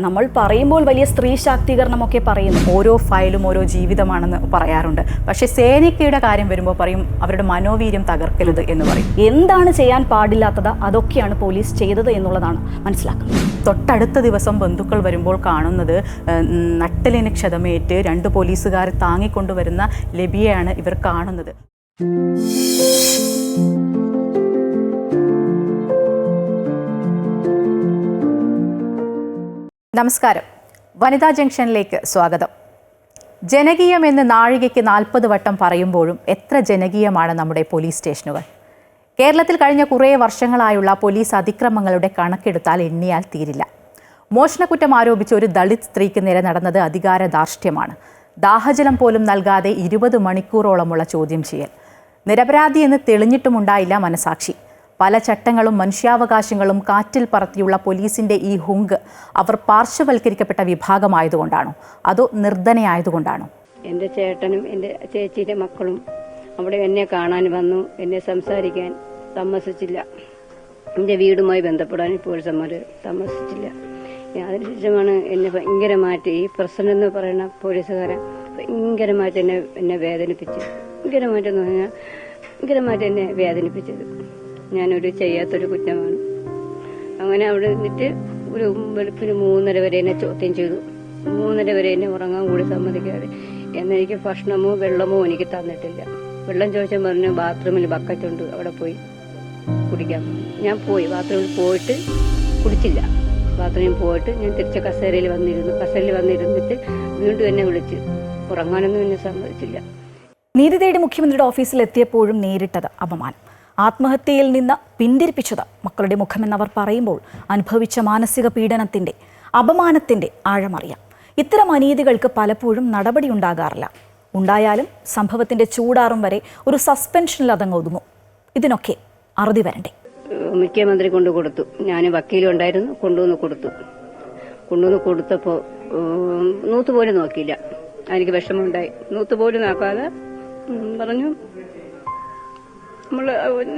നമ്മൾ പറയുമ്പോൾ വലിയ സ്ത്രീ ശാക്തീകരണമൊക്കെ പറയുന്നു. ഓരോ ഫയലും ഓരോ ജീവിതമാണെന്ന് പറയാറുണ്ട്. പക്ഷേ സേനയ്ക്കയുടെ കാര്യം വരുമ്പോൾ പറയും അവരുടെ മനോവീര്യം തകർക്കരുത് എന്ന് പറയും. എന്താണ് ചെയ്യാൻ പാടില്ലാത്തത്? അതൊക്കെയാണ് പോലീസ് ചെയ്തത് എന്നുള്ളതാണ് മനസ്സിലാക്കുന്നത്. തൊട്ടടുത്ത ദിവസം ബന്ധുക്കൾ വരുമ്പോൾ കാണുന്നത് നട്ടലിന് ക്ഷതമേറ്റ് രണ്ട് പോലീസുകാരെ താങ്ങിക്കൊണ്ടുവരുന്ന ലബിയെയാണ് ഇവർ കാണുന്നത്. നമസ്കാരം. വനിതാ ജംഗ്ഷനിലേക്ക് സ്വാഗതം. ജനകീയം എന്ന് നാഴികയ്ക്ക് നാൽപ്പത് വട്ടം പറയുമ്പോഴും എത്ര ജനകീയമാണ് നമ്മുടെ പോലീസ് സ്റ്റേഷനുകൾ? കേരളത്തിൽ കഴിഞ്ഞ കുറേ വർഷങ്ങളായുള്ള പോലീസ് അതിക്രമങ്ങളുടെ കണക്കെടുത്താൽ എണ്ണിയാൽ തീരില്ല. മോഷണക്കുറ്റം ആരോപിച്ച് ഒരു ദളിത് സ്ത്രീക്ക് നേരെ നടന്നത് അധികാര ദാർഷ്ട്യമാണ് ദാഹജലം പോലും നൽകാതെ ഇരുപത് മണിക്കൂറോളമുള്ള ചോദ്യം ചെയ്യൽ. നിരപരാധി എന്ന് തെളിഞ്ഞിട്ടുമുണ്ടായില്ല മനസാക്ഷി. പല ചട്ടങ്ങളും മനുഷ്യാവകാശങ്ങളും കാറ്റിൽ പറത്തിയുള്ള പോലീസിന്റെ ഈ ഹുങ്ക് അവർ പാർശ്വവൽക്കരിക്കപ്പെട്ട വിഭാഗമായതുകൊണ്ടാണോ? അതോ നിർധനയായതുകൊണ്ടാണോ? എന്റെ ചേട്ടനും എന്റെ ചേച്ചിയുടെ മക്കളും അവിടെ എന്നെ കാണാൻ വന്നു എന്നെ സംസാരിക്കാൻ സമ്മതിച്ചില്ല. എന്റെ വീടുമായി ബന്ധപ്പെടാൻ ഇപ്പോൾ സമ്മതിച്ചില്ല അതിനുശേഷമാണ് എന്നെ ഭയങ്കരമായിട്ട് ഈ പ്രസിഡന്റ് എന്ന് പറയുന്ന പോലീസുകാരൻ ഭയങ്കരമായിട്ട് എന്നെ എന്നെ വേദനിപ്പിച്ചു ഭയങ്കരമായിട്ടെന്ന് പറഞ്ഞാൽ ഭയങ്കരമായിട്ട് എന്നെ വേദനിപ്പിച്ചത്. ഞാനൊരു ചെയ്യാത്തൊരു കുറ്റമാണ് അങ്ങനെ അവിടെ നിന്നിട്ട് ഒരു വെളുപ്പിന് മൂന്നര വരെ എന്നെ ചോദ്യം ചെയ്തു. മൂന്നര വരെ എന്നെ ഉറങ്ങാൻ കൂടി സമ്മതിക്കാതെ. എന്നെനിക്ക് ഭക്ഷണമോ വെള്ളമോ എനിക്ക് തന്നിട്ടില്ല. വെള്ളം ചോദിച്ചാൽ പറഞ്ഞു ബാത്റൂമിൽ ബക്കറ്റുണ്ട് അവിടെ പോയി കുടിക്കാൻ ഞാൻ പോയി. ബാത്റൂമിൽ പോയിട്ട് കുടിച്ചില്ല. ബാത്റൂമിൽ പോയിട്ട് ഞാൻ തിരിച്ച് കസേരയിൽ വന്നിരുന്നു. കസേരയിൽ വന്നിരുന്നിട്ട് വീണ്ടും എന്നെ വിളിച്ച്. ഉറങ്ങാനൊന്നും എന്നെ സമ്മതിച്ചില്ല. നീതി തേടി മുഖ്യമന്ത്രിയുടെ ഓഫീസിൽ എത്തിയപ്പോഴും നേരിട്ടത് അപമാനം. ആത്മഹത്യയിൽ നിന്ന് പിന്തിരിപ്പിച്ചത് മക്കളുടെ മുഖമെന്നവർ പറയുമ്പോൾ അനുഭവിച്ച മാനസിക പീഡനത്തിന്റെ അപമാനത്തിന്റെ ആഴമറിയാം. ഇത്തരം അനീതികൾക്ക് പലപ്പോഴും നടപടി ഉണ്ടാകാറില്ല. ഉണ്ടായാലും സംഭവത്തിന്റെ ചൂടാറും വരെ ഒരു സസ്പെൻഷനിൽ അതങ്ങ് ഒതുങ്ങും. ഇതിനൊക്കെ അറുതി വരണ്ടേ? മുഖ്യമന്ത്രി കൊണ്ടു കൊടുത്തു. ഞാൻ വക്കീലും ഉണ്ടായിരുന്നു. കൊണ്ടുവന്ന് കൊടുത്തു. കൊണ്ടുവന്ന് കൊടുത്തപ്പോൾ നൂത്തുപോലും നൂത്ത് നോക്കിയില്ല. എനിക്ക് വിഷമമുണ്ടായി. നൂത്തുപോലും നോക്കാതെ പറഞ്ഞു നമ്മൾ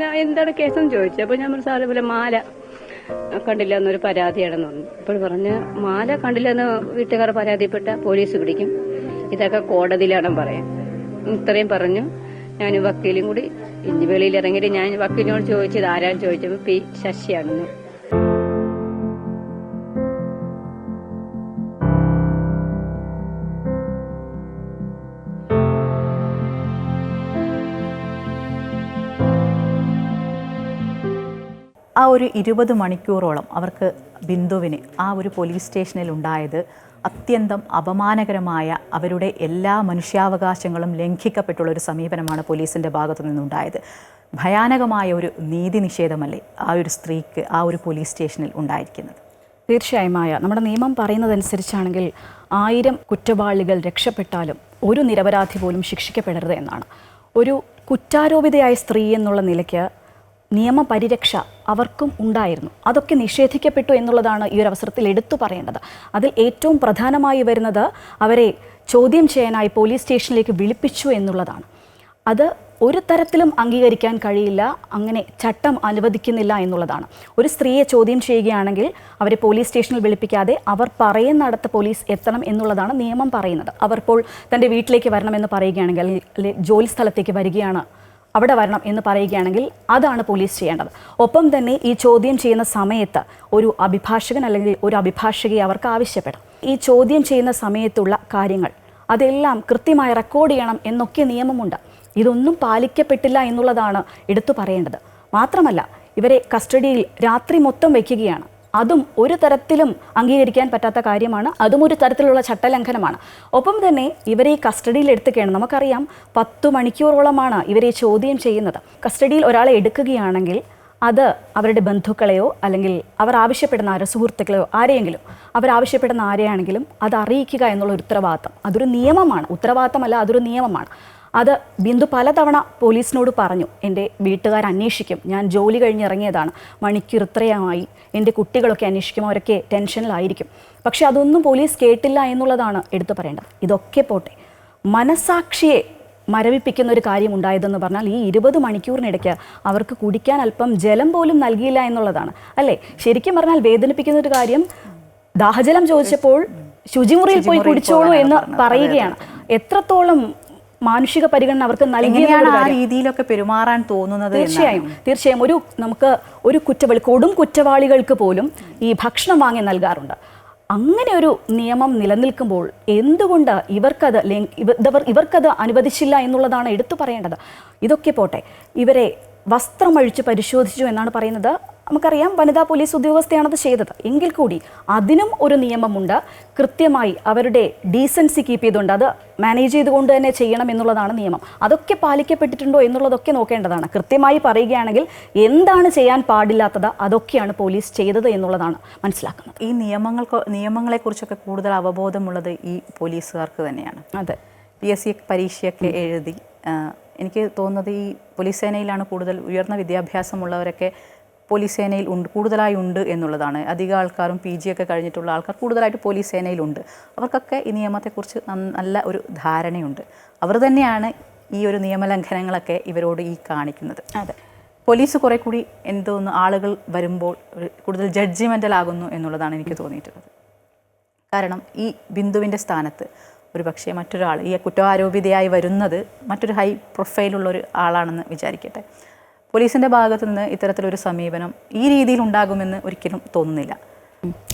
ഞാൻ എന്താണ് കേസെന്ന് ചോദിച്ചു. അപ്പൊ ഞാൻ പറഞ്ഞു സാറേ പോലെ മാല കണ്ടില്ല എന്നൊരു പരാതിയാണെന്ന് പറഞ്ഞു. അപ്പോൾ പറഞ്ഞ് മാല കണ്ടില്ല എന്ന് വീട്ടുകാർ പരാതിപ്പെട്ട പോലീസ് പിടിക്കും. ഇതൊക്കെ കോടതിയിലാണ് പറയാൻ ഇത്രയും പറഞ്ഞു. ഞാൻ വക്കീലും കൂടി ഇനി വെളിയിൽ ഇറങ്ങിയിട്ട് ഞാൻ വക്കീലിനോട് ചോദിച്ചത് ആരാന്ന് ചോദിച്ചപ്പോൾ പി ശശിയാണെന്ന്. ആ ഒരു ഇരുപത് മണിക്കൂറോളം അവർക്ക് ബിന്ദുവിന് ആ ഒരു പോലീസ് സ്റ്റേഷനിൽ ഉണ്ടായത് അത്യന്തം അപമാനകരമായ അവരുടെ എല്ലാ മനുഷ്യാവകാശങ്ങളും ലംഘിക്കപ്പെട്ടുള്ള ഒരു സമീപനമാണ് പോലീസിന്റെ ഭാഗത്തു നിന്നുണ്ടായത്. ഭയാനകമായ ഒരു നീതി നിഷേധമല്ലേ ആ ഒരു സ്ത്രീക്ക് ആ ഒരു പോലീസ് സ്റ്റേഷനിൽ ഉണ്ടായിരിക്കുന്നത്? തീർച്ചയായും ആയ നമ്മുടെ നിയമം പറയുന്നതനുസരിച്ചാണെങ്കിൽ ആയിരം കുറ്റവാളികൾ രക്ഷപ്പെട്ടാലും ഒരു നിരപരാധി പോലും ശിക്ഷിക്കപ്പെടരുത് എന്നാണ്. ഒരു കുറ്റാരോപിതയായ സ്ത്രീ എന്നുള്ള നിലയ്ക്ക് നിയമപരിരക്ഷ അവർക്കും ഉണ്ടായിരുന്നു. അതൊക്കെ നിഷേധിക്കപ്പെട്ടു എന്നുള്ളതാണ് ഈ ഒരു അവസരത്തിൽ എടുത്തു പറയേണ്ടത്. അതിൽ ഏറ്റവും പ്രധാനമായി വരുന്നത് അവരെ ചോദ്യം ചെയ്യാനായി പോലീസ് സ്റ്റേഷനിലേക്ക് വിളിപ്പിച്ചു എന്നുള്ളതാണ്. അത് ഒരു തരത്തിലും അംഗീകരിക്കാൻ കഴിയില്ല അങ്ങനെ ചട്ടം അനുവദിക്കുന്നില്ല എന്നുള്ളതാണ്. ഒരു സ്ത്രീയെ ചോദ്യം ചെയ്യുകയാണെങ്കിൽ അവരെ പോലീസ് സ്റ്റേഷനിൽ വിളിപ്പിക്കാതെ അവർ പറയുന്നിടത്ത് പോലീസ് എത്തണം എന്നുള്ളതാണ് നിയമം പറയുന്നത്. അവർ ഇപ്പോൾ തന്റെ വീട്ടിലേക്ക് വരണമെന്ന് പറയുകയാണെങ്കിൽ അല്ലെങ്കിൽ ജോലി സ്ഥലത്തേക്ക് വരികയാണ് അവിടെ വരണം എന്ന് പറയുകയാണെങ്കിൽ അതാണ് പോലീസ് ചെയ്യേണ്ടത്. ഒപ്പം തന്നെ ഈ ചോദ്യം ചെയ്യുന്ന സമയത്ത് ഒരു അഭിഭാഷകൻ അല്ലെങ്കിൽ ഒരു അഭിഭാഷകയെ അവർക്ക് ആവശ്യപ്പെടാം. ഈ ചോദ്യം ചെയ്യുന്ന സമയത്തുള്ള കാര്യങ്ങൾ അതെല്ലാം കൃത്യമായി റെക്കോർഡ് ചെയ്യണം എന്നൊക്കെ നിയമമുണ്ട്. ഇതൊന്നും പാലിക്കപ്പെട്ടില്ല എന്നുള്ളതാണ് എടുത്തു പറയേണ്ടത്. മാത്രമല്ല ഇവരെ കസ്റ്റഡിയിൽ രാത്രി മൊത്തം വയ്ക്കുകയാണ്. അതും ഒരു തരത്തിലും അംഗീകരിക്കാൻ പറ്റാത്ത കാര്യമാണ്. അതും ഒരു തരത്തിലുള്ള ചട്ടലംഘനമാണ്. ഒപ്പം തന്നെ ഇവരെ ഈ കസ്റ്റഡിയിൽ എടുത്തുകയാണ്. നമുക്കറിയാം പത്തു മണിക്കൂറോളമാണ് ഇവരെ ചോദ്യം ചെയ്യുന്നത്. കസ്റ്റഡിയിൽ ഒരാളെ എടുക്കുകയാണെങ്കിൽ അത് അവരുടെ ബന്ധുക്കളെയോ അല്ലെങ്കിൽ അവർ ആവശ്യപ്പെടുന്ന ആരോ സുഹൃത്തുക്കളെയോ ആരെയെങ്കിലും അവർ ആവശ്യപ്പെടുന്ന ആരെയാണെങ്കിലും അത് അറിയിക്കുക എന്നുള്ള ഒരു ഉത്തരവാദിത്തം. അതൊരു നിയമമാണ്. ഉത്തരവാദിത്തമല്ല അതൊരു നിയമമാണ്. അത് ബിന്ദു പലതവണ പോലീസിനോട് പറഞ്ഞു എന്റെ വീട്ടുകാർ അന്വേഷിക്കും. ഞാൻ ജോലി കഴിഞ്ഞ് ഇറങ്ങിയതാണ് മണിക്കൂർ ഇത്രയുമായി. എന്റെ കുട്ടികളൊക്കെ അന്വേഷിക്കും. അവരൊക്കെ ടെൻഷനിലായിരിക്കും. പക്ഷെ അതൊന്നും പോലീസ് കേട്ടില്ല എന്നുള്ളതാണ് എടുത്തു പറയേണ്ടത്. ഇതൊക്കെ പോട്ടെ. മനസാക്ഷിയെ മരവിപ്പിക്കുന്ന ഒരു കാര്യം ഉണ്ടായതെന്ന് പറഞ്ഞാൽ ഈ ഇരുപത് മണിക്കൂറിനിടയ്ക്ക് അവർക്ക് കുടിക്കാൻ അല്പം ജലം പോലും നൽകിയില്ല എന്നുള്ളതാണ്. അല്ലേ? ശരിക്കും പറഞ്ഞാൽ വേദനിപ്പിക്കുന്ന ഒരു കാര്യം ദാഹജലം ചോദിച്ചപ്പോൾ ശുചിമുറിയിൽ പോയി കുടിച്ചോളൂ എന്ന് പറയുകയാണ്. എത്രത്തോളം മാനുഷിക പരിഗണന അവർക്ക് നൽകിയാണ് ആ രീതിയിലൊക്കെ പെരുമാറാൻ തോന്നുന്നത്. തീർച്ചയായും. തീർച്ചയായും. ഒരു നമുക്ക് ഒരു കുറ്റവാളി കൊടും കുറ്റവാളികൾക്ക് പോലും ഈ ഭക്ഷണം വാങ്ങി നൽകാറുണ്ട്. അങ്ങനെ ഒരു നിയമം നിലനിൽക്കുമ്പോൾ എന്തുകൊണ്ട് ഇവർക്കത് ഇവർക്കത് അനുവദിച്ചില്ല എന്നുള്ളതാണ് എടുത്തു പറയേണ്ടത്. ഇതൊക്കെ പോട്ടെ. ഇവരെ വസ്ത്രമഴിച്ച് പരിശോധിച്ചു എന്നാണ് പറയുന്നത്. നമുക്കറിയാം വനിതാ പോലീസ് ഉദ്യോഗസ്ഥയാണത് ചെയ്തത്. എങ്കിൽ കൂടി അതിനും ഒരു നിയമമുണ്ട്. കൃത്യമായി അവരുടെ ഡീസൻസി കീപ്പ് ചെയ്തുകൊണ്ട് അത് മാനേജ് ചെയ്തുകൊണ്ട് തന്നെ ചെയ്യണം എന്നുള്ളതാണ് നിയമം. അതൊക്കെ പാലിക്കപ്പെട്ടിട്ടുണ്ടോ എന്നുള്ളതൊക്കെ നോക്കേണ്ടതാണ്. കൃത്യമായി പറയുകയാണെങ്കിൽ എന്താണ് ചെയ്യാൻ പാടില്ലാത്തത് അതൊക്കെയാണ് പോലീസ് ചെയ്തത് എന്നുള്ളതാണ് മനസ്സിലാക്കുന്നത്. ഈ നിയമങ്ങൾക്ക് നിയമങ്ങളെക്കുറിച്ചൊക്കെ കൂടുതൽ അവബോധമുള്ളത് ഈ പോലീസുകാർക്ക് തന്നെയാണ്. അതെ. പി എസ് സി പരീക്ഷയൊക്കെ എഴുതി എനിക്ക് തോന്നുന്നത് ഈ പോലീസ് സേനയിലാണ് കൂടുതൽ ഉയർന്ന വിദ്യാഭ്യാസമുള്ളവരൊക്കെ പോലീസ് സേനയിൽ ഉണ്ട് കൂടുതലായി ഉണ്ട് എന്നുള്ളതാണ്. അധികം ആൾക്കാരും പി ജി ഒക്കെ കഴിഞ്ഞിട്ടുള്ള ആൾക്കാർ കൂടുതലായിട്ട് പോലീസ് സേനയിലുണ്ട് അവർക്കൊക്കെ ഈ നിയമത്തെക്കുറിച്ച് നല്ല ഒരു ധാരണയുണ്ട്. അവർ തന്നെയാണ് ഈ ഒരു നിയമലംഘനങ്ങളൊക്കെ ഇവരോട് ഈ കാണിക്കുന്നത്. അതെ. പോലീസ് കുറെ കൂടി എന്തോന്ന് ആളുകൾ വരുമ്പോൾ കൂടുതൽ ജഡ്ജിമെന്റൽ ആകുന്നു എന്നുള്ളതാണ് എനിക്ക് തോന്നിയിട്ടുള്ളത്. കാരണം ഈ ബിന്ദുവിന്റെ സ്ഥാനത്ത് ഒരു പക്ഷേ മറ്റൊരാൾ ഈ കുറ്റാരോപിതയായി വരുന്നത് മറ്റൊരു ഹൈ പ്രൊഫൈലുള്ള ഒരു ആളാണെന്ന് വിചാരിക്കട്ടെ. പോലീസിന്റെ ഭാഗത്തു നിന്ന് ഇത്തരത്തിലൊരു സമീപനം ഈ രീതിയിൽ ഉണ്ടാകുമെന്ന് ഒരിക്കലും തോന്നുന്നില്ല.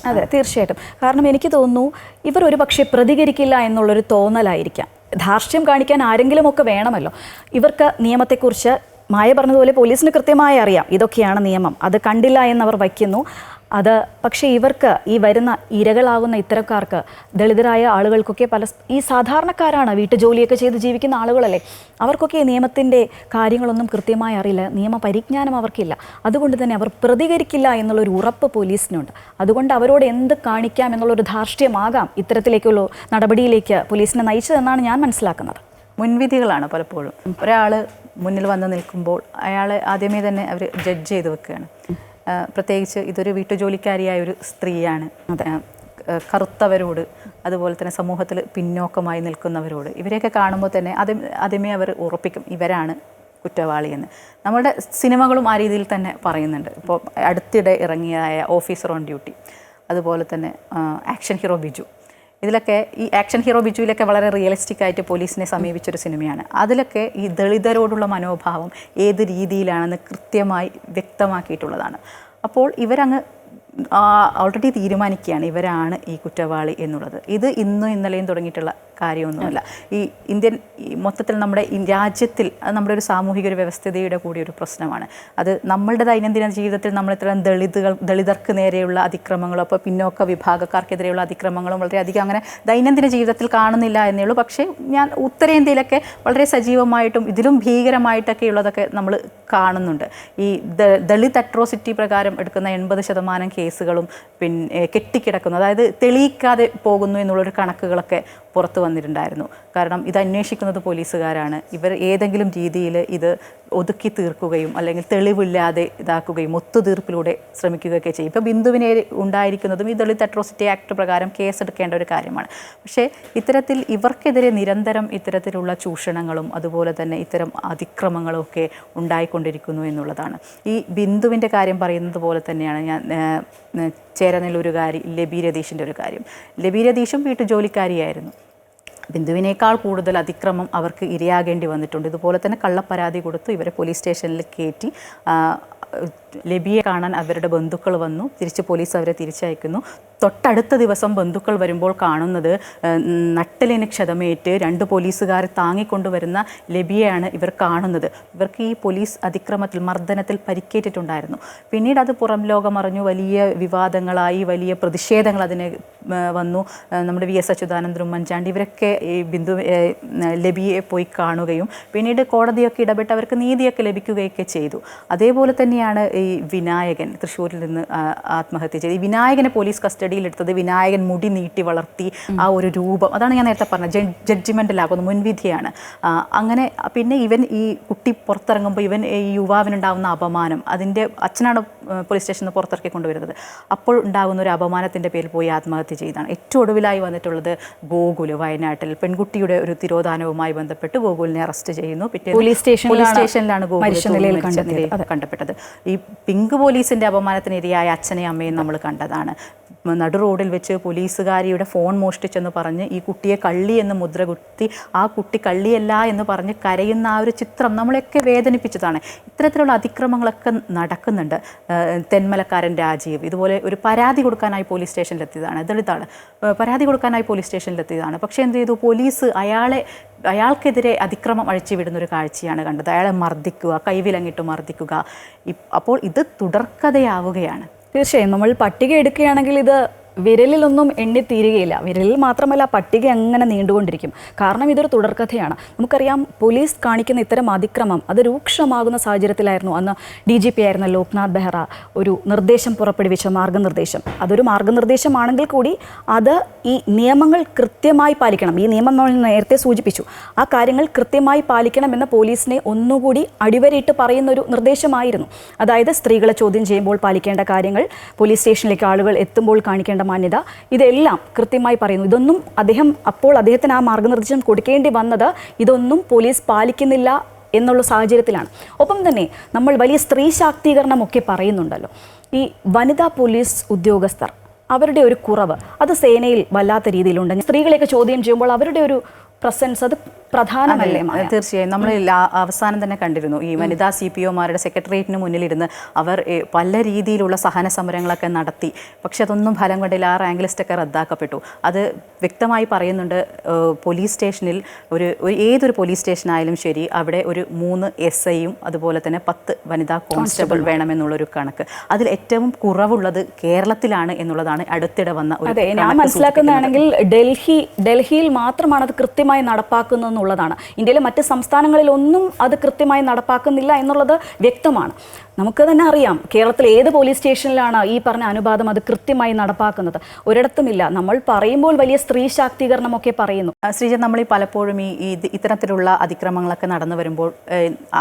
അതെ തീർച്ചയായിട്ടും. കാരണം എനിക്ക് തോന്നുന്നു ഇവർ ഒരു പക്ഷേ പ്രതികരിക്കില്ല എന്നുള്ളൊരു തോന്നലായിരിക്കാം. ധാർഷ്ട്യം കാണിക്കാൻ ആരെങ്കിലുമൊക്കെ വേണമല്ലോ. ഇവർക്ക് നിയമത്തെക്കുറിച്ച് മായ പറഞ്ഞതുപോലെ പോലീസിന് കൃത്യമായി അറിയാം. ഇതൊക്കെയാണ് നിയമം. അത് കണ്ടില്ല എന്നവർ വയ്ക്കുന്നു. അത് പക്ഷേ ഇവർക്ക് ഈ വരുന്ന ഇരകളാകുന്ന ഇത്തരക്കാർക്ക് ദളിതരായ ആളുകൾക്കൊക്കെ പല ഈ സാധാരണക്കാരാണ് വീട്ടുജോലിയൊക്കെ ചെയ്ത് ജീവിക്കുന്ന ആളുകളല്ലേ? അവർക്കൊക്കെ നിയമത്തിന്റെ കാര്യങ്ങളൊന്നും കൃത്യമായി അറിയില്ല. നിയമ പരിജ്ഞാനം അവർക്കില്ല. അതുകൊണ്ട് തന്നെ അവർ പ്രതികരിക്കില്ല എന്നുള്ളൊരു ഉറപ്പ് പോലീസിനുണ്ട്. അതുകൊണ്ട് അവരോട് എന്ത് കാണിക്കാം എന്നുള്ളൊരു ധാർഷ്ട്യമാകാം ഇത്തരത്തിലേക്കുള്ള നടപടിയിലേക്ക് പോലീസിനെ നയിച്ചതെന്നാണ് ഞാൻ മനസ്സിലാക്കുന്നത്. മുൻവിധികളാണ് പലപ്പോഴും. ഒരാൾ മുന്നിൽ വന്ന് നിൽക്കുമ്പോൾ അയാളെ ആദ്യമേ തന്നെ അവർ ജഡ്ജ് ചെയ്ത് വെക്കുകയാണ്. പ്രത്യേകിച്ച് ഇതൊരു വീട്ടുജോലിക്കാരിയായ ഒരു സ്ത്രീയാണ് കറുത്തവരോട് അതുപോലെ തന്നെ സമൂഹത്തിൽ പിന്നോക്കമായി നിൽക്കുന്നവരോട് ഇവരെയൊക്കെ കാണുമ്പോൾ തന്നെ അത് ആദ്യമേ അവർ ഉറപ്പിക്കും ഇവരാണ് കുറ്റവാളിയെന്ന്. നമ്മുടെ സിനിമകളും ആ രീതിയിൽ തന്നെ പറയുന്നുണ്ട്. ഇപ്പോൾ അടുത്തിടെ ഇറങ്ങിയതായ ഓഫീസർ ഓൺ ഡ്യൂട്ടി അതുപോലെ തന്നെ ആക്ഷൻ ഹീറോ ബിജു. ഇതിലൊക്കെ ഈ ആക്ഷൻ ഹീറോ ബിജുവിലൊക്കെ വളരെ റിയലിസ്റ്റിക് ആയിട്ട് പോലീസിനെ സമീപിച്ചൊരു സിനിമയാണ്. അതിലൊക്കെ ഈ ദളിതരോടുള്ള മനോഭാവം ഏത് രീതിയിലാണെന്ന് കൃത്യമായി വ്യക്തമാക്കിയിട്ടുള്ളതാണ്. അപ്പോൾ ഇവരങ്ങ് ഓൾറെഡി തീരുമാനിക്കുകയാണ് ഇവരാണ് ഈ കുറ്റവാളി എന്നുള്ളത്. ഇത് ഇന്നും ഇന്നലെയും തുടങ്ങിയിട്ടുള്ള കാര്യമൊന്നുമല്ല. ഈ ഇന്ത്യൻ മൊത്തത്തിൽ നമ്മുടെ രാജ്യത്തിൽ അത് നമ്മുടെ ഒരു സാമൂഹിക ഒരു വ്യവസ്ഥിതിയുടെ കൂടി ഒരു പ്രശ്നമാണ്. അത് നമ്മളുടെ ദൈനംദിന ജീവിതത്തിൽ നമ്മൾ ഇത്തരം ദളിതുകൾ ദളിതർക്ക് നേരെയുള്ള അതിക്രമങ്ങളും അപ്പോൾ പിന്നോക്ക വിഭാഗക്കാർക്കെതിരെയുള്ള അതിക്രമങ്ങളും വളരെയധികം അങ്ങനെ ദൈനംദിന ജീവിതത്തിൽ കാണുന്നില്ല എന്നേ ഉള്ളൂ. പക്ഷേ ഞാൻ ഉത്തരേന്ത്യയിലൊക്കെ വളരെ സജീവമായിട്ടും ഇതിലും ഭീകരമായിട്ടൊക്കെ ഉള്ളതൊക്കെ നമ്മൾ കാണുന്നുണ്ട്. ഈ ദളിത് അട്രോസിറ്റി പ്രകാരം എടുക്കുന്ന എൺപത് ശതമാനം കേസുകളും പിന്നെ കെട്ടിക്കിടക്കുന്നു. അതായത് തെളിയിക്കാതെ പോകുന്നു എന്നുള്ളൊരു കണക്കുകളൊക്കെ പുറത്തു വന്നിട്ടുണ്ടായിരുന്നു. കാരണം ഇത് അന്വേഷിക്കുന്നത് പോലീസുകാരാണ്. ഇവർ ഏതെങ്കിലും രീതിയിൽ ഇത് ഒതുക്കി തീർക്കുകയും അല്ലെങ്കിൽ തെളിവില്ലാതെ ഇതാക്കുകയും ഒത്തുതീർപ്പിലൂടെ ശ്രമിക്കുകയൊക്കെ ചെയ്യും. ഇപ്പോൾ ബിന്ദുവിനെ ഉണ്ടായിരിക്കുന്നതും ഈ ദളിത് അട്രോസിറ്റി ആക്ട് പ്രകാരം കേസെടുക്കേണ്ട ഒരു കാര്യമാണ്. പക്ഷേ ഇത്തരത്തിൽ ഇവർക്കെതിരെ നിരന്തരം ഇത്തരത്തിലുള്ള ചൂഷണങ്ങളും അതുപോലെ തന്നെ ഇത്തരം അതിക്രമങ്ങളും ഒക്കെ ഉണ്ടായിക്കൊണ്ടിരിക്കുന്നു എന്നുള്ളതാണ്. ഈ ബിന്ദുവിന്റെ കാര്യം പറയുന്നത് പോലെ തന്നെയാണ് ഞാൻ ചേരനിലൊരു കാര്യം ലബി രതീഷിന്റെ ഒരു കാര്യം. ലബി രതീഷും വീട്ടുജോലിക്കാരിയായിരുന്നു. ബിന്ദുവിനേക്കാൾ കൂടുതൽ അതിക്രമം അവർക്ക് ഇരയാകേണ്ടി വന്നിട്ടുണ്ട്. ഇതുപോലെ തന്നെ കള്ളപ്പരാതി കൊടുത്തു ഇവരെ പോലീസ് സ്റ്റേഷനിൽ കയറ്റി. ലബിയെ കാണാൻ അവരുടെ ബന്ധുക്കൾ വന്നു. തിരിച്ച് പോലീസ് അവരെ തിരിച്ചയക്കുന്നു. തൊട്ടടുത്ത ദിവസം ബന്ധുക്കൾ വരുമ്പോൾ കാണുന്നത് നട്ടലിന് ക്ഷതമേറ്റ് രണ്ട് പോലീസുകാരെ താങ്ങിക്കൊണ്ടുവരുന്ന ലബിയെയാണ് ഇവർ കാണുന്നത്. ഇവർക്ക് ഈ പോലീസ് അതിക്രമത്തിൽ മർദ്ദനത്തിൽ പരിക്കേറ്റിട്ടുണ്ടായിരുന്നു. പിന്നീട് അത് പുറം ലോകം അറിഞ്ഞു. വലിയ വിവാദങ്ങളായി വലിയ പ്രതിഷേധങ്ങൾ അതിന് വന്നു. നമ്മുടെ വി എസ് അച്യുതാനന്ദനും ഉമ്മൻചാണ്ടി ഇവരൊക്കെ ഈ ബിന്ദു ലബിയെ പോയി കാണുകയും പിന്നീട് കോടതിയൊക്കെ ഇടപെട്ട് അവർക്ക് നീതിയൊക്കെ ലഭിക്കുകയൊക്കെ ചെയ്തു. അതേപോലെ തന്നെയാണ് വിനായകൻ തൃശ്ശൂരിൽ നിന്ന് ആത്മഹത്യ ചെയ്ത്. ഈ വിനായകനെ പോലീസ് കസ്റ്റഡിയിലെടുത്തത് വിനായകൻ മുടി നീട്ടി വളർത്തി ആ ഒരു രൂപം. അതാണ് ഞാൻ നേരത്തെ പറഞ്ഞത്. ജഡ്ജ്മെന്റിലാകുന്ന മുൻവിധിയാണ്. അങ്ങനെ പിന്നെ ഇവൻ ഈ കുട്ടി പുറത്തിറങ്ങുമ്പോൾ ഇവൻ ഈ യുവാവിനുണ്ടാകുന്ന അപമാനം അതിന്റെ അച്ഛനാണ് പോലീസ് സ്റ്റേഷനിൽ നിന്ന് പുറത്തിറക്കി കൊണ്ടുവരുന്നത്. അപ്പോൾ ഉണ്ടാകുന്ന ഒരു അപമാനത്തിന്റെ പേരിൽ പോയി ആത്മഹത്യ ചെയ്താണ്. ഏറ്റവും ഒടുവിലായി വന്നിട്ടുള്ളത് ഗോകുൽ വയനാട്ടിൽ. പെൺകുട്ടിയുടെ ഒരു തിരോധാനവുമായി ബന്ധപ്പെട്ട് ഗോകുലിനെ അറസ്റ്റ് ചെയ്യുന്നു. പിറ്റേ പോലീസ് സ്റ്റേഷനിലാണ് ഗോകുൽ. നിലയിൽ ഈ പിങ്ക് പോലീസിന്റെ അപമാനത്തിന് ഇരയായ അച്ഛനെയും അമ്മയും നമ്മൾ കണ്ടതാണ്. നടു റോഡിൽ വെച്ച് പോലീസുകാരിയുടെ ഫോൺ മോഷ്ടിച്ചെന്ന് പറഞ്ഞ് ഈ കുട്ടിയെ കള്ളി എന്ന് മുദ്ര കുത്തി ആ കുട്ടി കള്ളിയല്ല എന്ന് പറഞ്ഞ് കരയുന്ന ആ ഒരു ചിത്രം നമ്മളെയൊക്കെ വേദനിപ്പിച്ചതാണ്. ഇത്തരത്തിലുള്ള അതിക്രമങ്ങളൊക്കെ നടക്കുന്നുണ്ട്. തെന്മലക്കാരൻ രാജീവ്. ഇതുപോലെ ഒരു പരാതി കൊടുക്കാനായി പോലീസ് സ്റ്റേഷനിലെത്തിയതാണ്. ദളിതാണ്. പരാതി കൊടുക്കാനായി പോലീസ് സ്റ്റേഷനിലെത്തിയതാണ്. പക്ഷേ എന്ത് ചെയ്തു? പോലീസ് അയാളെ അയാൾക്കെതിരെ അതിക്രമം അഴിച്ചുവിടുന്ന ഒരു കാഴ്ചയാണ് കണ്ടത്. അയാളെ മർദ്ദിക്കുക കൈവിലങ്ങിട്ട് മർദ്ദിക്കുക. അപ്പോൾ ഇത് തുടർക്കഥയാവുകയാണ്. തീർച്ചയായും നമ്മൾ പട്ടിക എടുക്കുകയാണെങ്കിൽ ഇത് വിരലിലൊന്നും എണ്ണി തീരുകയില്ല വിരലിൽ മാത്രമല്ല പട്ടിക അങ്ങനെ നീണ്ടുകൊണ്ടിരിക്കും. കാരണം ഇതൊരു തുടർക്കഥയാണ്. നമുക്കറിയാം പോലീസ് കാണിക്കുന്ന ഇത്തരം അതിക്രമം അത് രൂക്ഷമാകുന്ന സാഹചര്യത്തിലായിരുന്നു അന്ന് ഡി ജി പി ആയിരുന്ന ലോക്നാഥ് ബെഹ്റ ഒരു നിർദ്ദേശം പുറപ്പെടുവിച്ച മാർഗനിർദ്ദേശം. അതൊരു മാർഗനിർദ്ദേശമാണെങ്കിൽ കൂടി അത് ഈ നിയമങ്ങൾ കൃത്യമായി പാലിക്കണം. ഈ നിയമം നമ്മൾ നേരത്തെ സൂചിപ്പിച്ചു. ആ കാര്യങ്ങൾ കൃത്യമായി പാലിക്കണമെന്ന് പോലീസിനെ ഒന്നുകൂടി അടിവരയിട്ട് പറയുന്ന ഒരു നിർദ്ദേശമായിരുന്നു. അതായത് സ്ത്രീകളെ ചോദ്യം ചെയ്യുമ്പോൾ പാലിക്കേണ്ട കാര്യങ്ങൾ പോലീസ് സ്റ്റേഷനിലേക്ക് ആളുകൾ എത്തുമ്പോൾ കാണിക്കേണ്ട മാന്യത. ഇതെല്ലാം കൃത്യമായി പറയുന്നു. ഇതൊന്നും അദ്ദേഹം അപ്പോൾ അദ്ദേഹത്തിന് ആ മാർഗനിർദ്ദേശം കൊടുക്കേണ്ടി വന്നത് ഇതൊന്നും പോലീസ് പാലിക്കുന്നില്ല എന്നുള്ള സാഹചര്യത്തിലാണ്. ഒപ്പം തന്നെ നമ്മൾ വലിയ സ്ത്രീ ശാക്തീകരണമൊക്കെ പറയുന്നുണ്ടല്ലോ. ഈ വനിതാ പോലീസ് ഉദ്യോഗസ്ഥർ അവരുടെ ഒരു കുറവ് അത് സേനയിൽ വല്ലാത്ത രീതിയിലുണ്ട്. സ്ത്രീകളെയൊക്കെ ചോദ്യം ചെയ്യുമ്പോൾ അവരുടെ ഒരു പ്രസൻസ് അത് പ്രധാനമല്ലേ? തീർച്ചയായും. നമ്മൾ അവസാനം തന്നെ കണ്ടിരുന്നു. ഈ വനിതാ സി പി ഒമാരുടെ സെക്രട്ടേറിയറ്റിന് മുന്നിലിരുന്ന് അവർ പല രീതിയിലുള്ള സഹന സമരങ്ങളൊക്കെ നടത്തി. പക്ഷെ അതൊന്നും ഫലം കണ്ടില്ല. ആ റാങ്ക് ലിസ്റ്റൊക്കെ റദ്ദാക്കപ്പെട്ടു. അത് വ്യക്തമായി പറയുന്നുണ്ട് പോലീസ് സ്റ്റേഷനിൽ ഒരു ഒരു ഏതൊരു പോലീസ് സ്റ്റേഷനായാലും ശരി അവിടെ ഒരു മൂന്ന് എസ് ഐയും അതുപോലെ തന്നെ പത്ത് വനിതാ കോൺസ്റ്റബിൾ വേണമെന്നുള്ളൊരു കണക്ക്. അതിൽ ഏറ്റവും കുറവുള്ളത് കേരളത്തിലാണ് എന്നുള്ളതാണ് അടുത്തിടെ വന്ന ഞാൻ മനസ്സിലാക്കുന്നതാണെങ്കിൽ ഡൽഹി ഡൽഹിയിൽ മാത്രമാണ് അത് കൃത്യമായി നടപ്പാക്കുന്നത് എന്നുള്ളതാണ് ഇന്ത്യയിലെ മറ്റ് സംസ്ഥാനങ്ങളിലൊന്നും അത് കൃത്യമായി നടപ്പാക്കുന്നില്ല എന്നുള്ളത് വ്യക്തമാണ്. നമുക്ക് തന്നെ അറിയാം കേരളത്തിൽ ഏത് പോലീസ് സ്റ്റേഷനിലാണ് ഈ പറഞ്ഞ അനുപാതം അത് കൃത്യമായി നടപ്പാക്കുന്നത്. ഒരിടത്തുമില്ല. നമ്മൾ പറയുമ്പോൾ വലിയ സ്ത്രീ ശാക്തീകരണമൊക്കെ പറയുന്നു. ശ്രീജ നമ്മൾ ഈ പലപ്പോഴും ഈ ഇത്തരത്തിലുള്ള അതിക്രമങ്ങളൊക്കെ നടന്നു വരുമ്പോൾ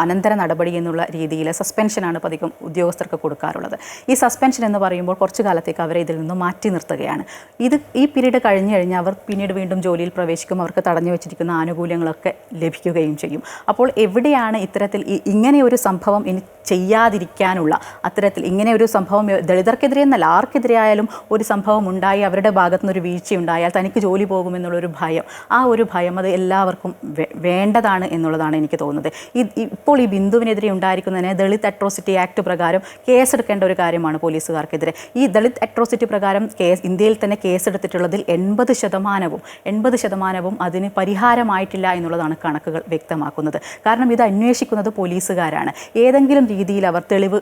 അനന്തര നടപടി എന്നുള്ള രീതിയിൽ സസ്പെൻഷനാണ് പതിക്കും ഉദ്യോഗസ്ഥർക്ക് കൊടുക്കാറുള്ളത്. ഈ സസ്പെൻഷൻ എന്ന് പറയുമ്പോൾ കുറച്ചു കാലത്തേക്ക് അവരെ ഇതിൽ നിന്ന് മാറ്റി നിർത്തുകയാണ്. ഇത് ഈ പീരീഡ് കഴിഞ്ഞു കഴിഞ്ഞാൽ അവർ പിന്നീട് വീണ്ടും ജോലിയിൽ പ്രവേശിക്കും അവർക്ക് തടഞ്ഞു വെച്ചിരിക്കുന്ന ആനുകൂല്യങ്ങളൊക്കെ ലഭിക്കുകയും ചെയ്യും. അപ്പോൾ എവിടെയാണ് ഇത്തരത്തിൽ ഇങ്ങനെ ഒരു സംഭവം ഇനി ചെയ്യാതിരിക്കാനുള്ള അത്തരത്തിൽ ഇങ്ങനെ ഒരു സംഭവം ദളിതർക്കെതിരെ എന്നല്ല ആർക്കെതിരെയായാലും ഒരു സംഭവം ഉണ്ടായി അവരുടെ ഭാഗത്തു നിന്നൊരു വീഴ്ചയുണ്ടായാൽ തനിക്ക് ജോലി പോകുമെന്നുള്ളൊരു ഭയം. ആ ഒരു ഭയം അത് എല്ലാവർക്കും വേണ്ടതാണ് എന്നുള്ളതാണ് എനിക്ക് തോന്നുന്നത്. ഈ- ഇപ്പോൾ ഈ ബിന്ദുവിനെതിരെ ഉണ്ടായിരിക്കുന്നതിന് ദളിത് അട്രോസിറ്റി ആക്ട് പ്രകാരം കേസെടുക്കേണ്ട ഒരു കാര്യമാണ് പോലീസുകാർക്കെതിരെ. ഈ ദളിത് അട്രോസിറ്റി പ്രകാരം കേസ് ഇന്ത്യയിൽ തന്നെ കേസെടുത്തിട്ടുള്ളതിൽ എൺപത് ശതമാനവും എൺപത് ശതമാനവും അതിന് പരിഹാരമായിട്ടില്ല എന്നുള്ളതാണ് കണക്കുകൾ വ്യക്തമാക്കുന്നത്. കാരണം ഇത് അന്വേഷിക്കുന്നത് പോലീസുകാരാണ്. ഏതെങ്കിലും രീതിയിൽ അവർ തെളിവ്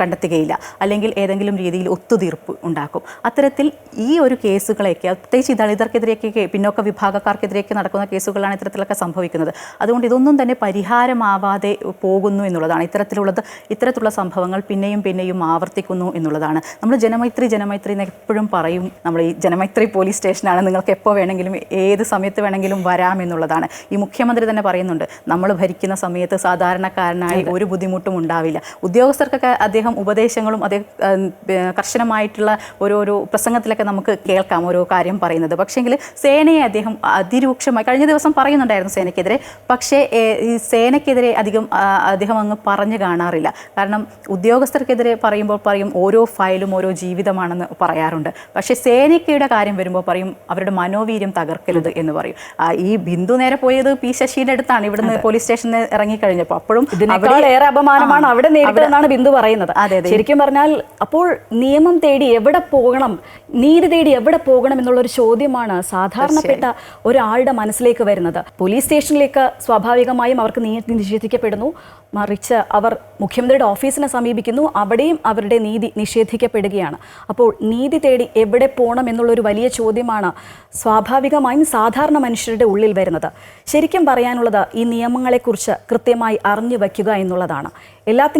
കണ്ടെത്തുകയില്ല. അല്ലെങ്കിൽ ഏതെങ്കിലും രീതിയിൽ ഒത്തുതീർപ്പ് ഉണ്ടാക്കും. അത്തരത്തിൽ ഈ ഒരു കേസുകളെയൊക്കെ പ്രത്യേകിച്ച് ഈ ദളിതർക്കെതിരെയൊക്കെ പിന്നോക്ക വിഭാഗക്കാർക്കെതിരെയൊക്കെ നടക്കുന്ന കേസുകളാണ് ഇത്തരത്തിലൊക്കെ സംഭവിക്കുന്നത്. അതുകൊണ്ട് ഇതൊന്നും തന്നെ പരിഹാരമാവാതെ പോകുന്നു എന്നുള്ളതാണ്. ഇത്തരത്തിലുള്ളത് ഇത്തരത്തിലുള്ള സംഭവങ്ങൾ പിന്നെയും പിന്നെയും ആവർത്തിക്കുന്നു എന്നുള്ളതാണ്. നമ്മൾ ജനമൈത്രി ജനമൈത്രി എന്ന് എപ്പോഴും പറയും. നമ്മൾ ഈ ജനമൈത്രി പോലീസ് സ്റ്റേഷനാണ്. നിങ്ങൾക്ക് എപ്പോൾ വേണമെങ്കിലും ഏത് സമയത്ത് വേണമെങ്കിലും വരാം എന്നുള്ളതാണ്. ഈ മുഖ്യമന്ത്രി തന്നെ പറയുന്നുണ്ട്. നമ്മൾ ഭരിക്കുന്ന സമയത്ത് സാധാരണക്കാരനായി ഒരു ബുദ്ധിമുട്ടും ഉണ്ടാവില്ല. ഉദ്യോഗസ്ഥർക്കൊക്കെ അദ്ദേഹം ഉപദേശങ്ങളും അദ്ദേഹം കർശനമായിട്ടുള്ള ഓരോരോ പ്രസംഗത്തിലൊക്കെ നമുക്ക് കേൾക്കാം ഓരോ കാര്യം പറയുന്നത്. പക്ഷേങ്കിൽ സേനയെ അദ്ദേഹം അതിരൂക്ഷമായി കഴിഞ്ഞ ദിവസം പറയുന്നുണ്ടായിരുന്നു സേനയ്ക്കെതിരെ പക്ഷേ ഈ സേനയ്ക്കെതിരെ അധികം അദ്ദേഹം അങ്ങ് പറഞ്ഞു കാണാറില്ല. കാരണം ഉദ്യോഗസ്ഥർക്കെതിരെ പറയുമ്പോൾ പറയും ഓരോ ഫയലും ഓരോ ജീവിതമാണെന്ന് പറയാറുണ്ട്. പക്ഷേ സേനയ്ക്കയുടെ കാര്യം വരുമ്പോൾ പറയും അവരുടെ മനോവീര്യം തകർക്കരുത് എന്ന് പറയും. ഈ ബിന്ദു നേരെ പോയത് പി ശശിയുടെ അടുത്താണ്. ഇവിടുന്ന് പോലീസ് സ്റ്റേഷനിൽ ഇറങ്ങിക്കഴിഞ്ഞപ്പോൾ അപ്പോഴും ഇതിനേക്കാൾ ഏറെ അപമാനമാണ് അവിടെ നേരിട്ടതെന്നാണ് ബിന്ദു പറയുന്നത്. ശരിക്കും പറഞ്ഞാൽ അപ്പോൾ നിയമം തേടി എവിടെ പോകണം നീതി തേടി എവിടെ പോകണം എന്നുള്ള ഒരു ചോദ്യമാണ് സാധാരണപ്പെട്ട ഒരാളുടെ മനസ്സിലേക്ക് വരുന്നത്. പോലീസ് സ്റ്റേഷനിലേക്ക് സ്വാഭാവികമായും അവർക്ക് നീതി നിഷേധിക്കപ്പെടുന്നു. മറിച്ച് അവർ മുഖ്യമന്ത്രിയുടെ ഓഫീസിനെ സമീപിക്കുന്നു. അവിടെയും അവരുടെ നീതി നിഷേധിക്കപ്പെടുകയാണ്. അപ്പോൾ നീതി തേടി എവിടെ പോകണം എന്നുള്ളൊരു വലിയ ചോദ്യമാണ് സ്വാഭാവികമായും സാധാരണ മനുഷ്യരുടെ ഉള്ളിൽ വരുന്നത്. ശരിക്കും പറയാനുള്ളത് ഈ നിയമങ്ങളെക്കുറിച്ച് കൃത്യമായി അറിഞ്ഞു വയ്ക്കുക എന്നുള്ളതാണ്.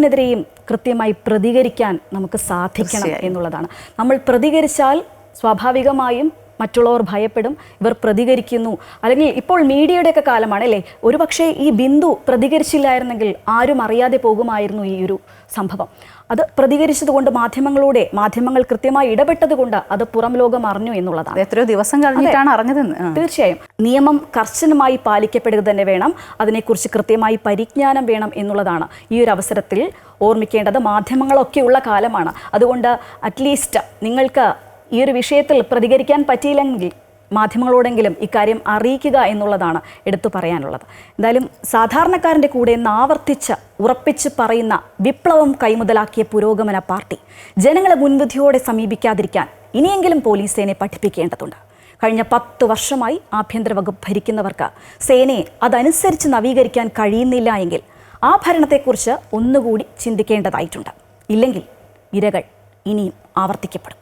എല്ലാത്തിനെതിരെയും കൃത്യമായി പ്രതികരിക്കാൻ നമുക്ക് സാധിക്കണം എന്നുള്ളതാണ്. നമ്മൾ പ്രതികരിച്ചാൽ സ്വാഭാവികമായും മറ്റുള്ളവർ ഭയപ്പെടും ഇവർ പ്രതികരിക്കുന്നു. അല്ലെങ്കിൽ ഇപ്പോൾ മീഡിയയുടെയൊക്കെ കാലമാണ് അല്ലേ? ഒരുപക്ഷെ ഈ ബിന്ദു പ്രതികരിച്ചില്ലായിരുന്നെങ്കിൽ ആരും അറിയാതെ പോകുമായിരുന്നു ഈ ഒരു സംഭവം. അത് പ്രതികരിച്ചതുകൊണ്ട് മാധ്യമങ്ങളൂടെ മാധ്യമങ്ങൾ കൃത്യമായി ഇടപെട്ടതുകൊണ്ട് അത് പുറം ലോകം അറിഞ്ഞു എന്നുള്ളതാണ്. എത്രയോ ദിവസം കഴിഞ്ഞിട്ടാണ് അറിഞ്ഞതെന്ന്. തീർച്ചയായും. നിയമം കർശനമായി പാലിക്കപ്പെടുക തന്നെ വേണം. അതിനെക്കുറിച്ച് കൃത്യമായി പരിജ്ഞാനം വേണം എന്നുള്ളതാണ് ഈ ഒരു അവസരത്തിൽ ഓർമ്മിക്കേണ്ടത്. മാധ്യമങ്ങളൊക്കെയുള്ള കാലമാണ്. അതുകൊണ്ട് അറ്റ്ലീസ്റ്റ് നിങ്ങൾക്ക് ഈ ഒരു വിഷയത്തിൽ പ്രതികരിക്കാൻ പറ്റിയില്ലെങ്കിൽ മാധ്യമങ്ങളോടെങ്കിലും ഇക്കാര്യം അറിയിക്കുക എന്നുള്ളതാണ് എടുത്തു പറയാനുള്ളത്. എന്തായാലും സാധാരണക്കാരന്റെ കൂടെ നിന്ന് ആവർത്തിച്ച് ഉറപ്പിച്ച് പറയുന്ന വിപ്ലവം കൈമുതലാക്കിയ പുരോഗമന പാർട്ടി ജനങ്ങളെ മുൻവിധിയോടെ സമീപിക്കാതിരിക്കാൻ ഇനിയെങ്കിലും പോലീസ് സേനയെ പഠിപ്പിക്കേണ്ടതുണ്ട്. കഴിഞ്ഞ പത്ത് വർഷമായി ആഭ്യന്തര വകുപ്പ് ഭരിക്കുന്നവർക്ക് സേനയെ അതനുസരിച്ച് നവീകരിക്കാൻ കഴിയുന്നില്ല എങ്കിൽ ആ ഭരണത്തെക്കുറിച്ച് ഒന്നുകൂടി ചിന്തിക്കേണ്ടതായിട്ടുണ്ട്. ഇല്ലെങ്കിൽ ഇരകൾ ഇനിയും ആവർത്തിക്കപ്പെടും.